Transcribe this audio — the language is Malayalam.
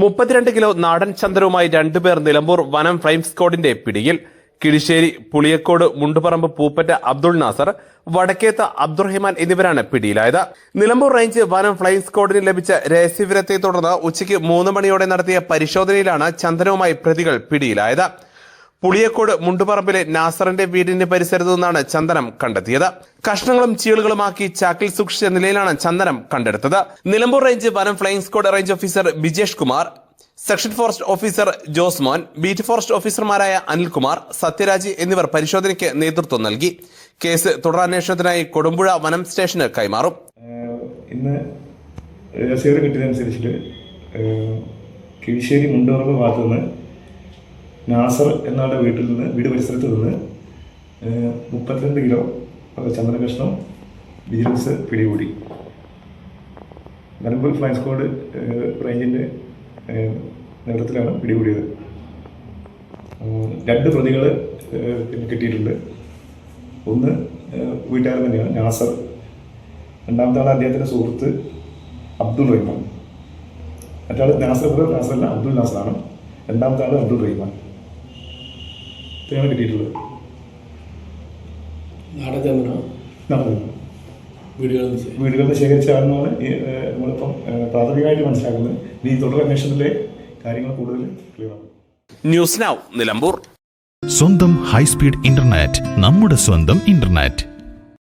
മുപ്പത്തിരണ്ട് കിലോ നാടൻ ചന്ദനവുമായി രണ്ടുപേർ നിലമ്പൂർ വനം ക്രൈം സ്ക്വാഡിന്റെ പിടിയിൽ. കിഴിശ്ശേരി പുളിയക്കോട് മുണ്ടുപറമ്പ് പൂപ്പറ്റ അബ്ദുൾ നാസർ വടക്കേത്ത അബ്ദുറഹിമാൻ എന്നിവരാണ് പിടിയിലായത്. നിലമ്പൂർ റേഞ്ച് വനം ഫ്ലൈം സ്ക്വാഡിന് ലഭിച്ച രഹസ്യവിവരത്തെ തുടർന്ന് ഉച്ചയ്ക്ക് മൂന്ന് മണിയോടെ നടത്തിയ പരിശോധനയിലാണ് ചന്ദനവുമായി പ്രതികൾ പിടിയിലായത്. പുളിയക്കോട് മുണ്ടുപറമ്പിലെ നാസറിന്റെ വീടിന് പരിസരത്തു നിന്നാണ് ചന്ദനം കണ്ടെത്തിയത്. കഷ്ണങ്ങളും ചീളുകളുമാക്കി ചാക്കിൽ സൂക്ഷിച്ച നിലയിലാണ് ചന്ദനം കണ്ടെടുത്തത്. നിലമ്പൂർ റേഞ്ച് വനം flying squad range officer Bijesh Kumar section forest officer Josmon beat forest ഓഫീസർമാരായ അനിൽകുമാർ സത്യരാജ് എന്നിവർ പരിശോധനയ്ക്ക് നേതൃത്വം നൽകി. കേസ് തുടരന്വേഷണത്തിനായി കൊടുമ്പുഴ വനം സ്റ്റേഷന് കൈമാറും. ഇന്ന് കിട്ടിയതനുസരിച്ചിട്ട് കിഴിശ്ശേരി മുണ്ടോറമ്പ് ഭാഗത്തു നിന്ന് നാസർ എന്നയാളുടെ വീട്ടിൽ നിന്ന് വീട് പരിസരത്ത് നിന്ന് മുപ്പത്തിരണ്ട് കിലോ ചന്ദന കഷ്ണം വിജിലൻസ് പിടികൂടി. നിലമ്പൂർ ഫ്ലൈ സ്ക്വാഡ് ഏഹ് റേഞ്ചിന്റെ നേതൃത്വത്തിലാണ് പിടികൂടിയത്. രണ്ട് പ്രതികൾ പിന്നെ കിട്ടിയിട്ടുണ്ട്. ഒന്ന് വീട്ടുകാരൻ തന്നെയാണ് നാസർ. രണ്ടാമത്തെ അദ്ദേഹത്തിന്റെ സുഹൃത്ത് അബ്ദുൾ റഹ്മാൻ. മറ്റാൾ നാസർ നാസറല്ല അബ്ദുൾ നാസറാണ്. രണ്ടാമത്തെ ആൾ അബ്ദുൾ റഹ്മാൻ. ഇത്രയാണ് കിട്ടിയിട്ടുള്ളത്? നാടചന്ദ്രനോ നടന്നത് വീടുകളിൽ വീടുകളിൽ ശേഖരിച്ച ആണെന്നാണ് നമ്മളിപ്പം പ്രാഥമികമായിട്ട് മനസ്സിലാക്കുന്നത്. ഇനി തുടർ അന്വേഷണത്തിലെ കാര്യങ്ങൾ കൂടുതൽ ക്ലിയർ ആകും ന്യൂസ് നൗ നിലമ്പൂർ. സ്വന്തം ഹൈസ്പീഡ് ഇന്റർനെറ്റ് നമ്മുടെ സ്വന്തം ഇന്റർനെറ്റ്.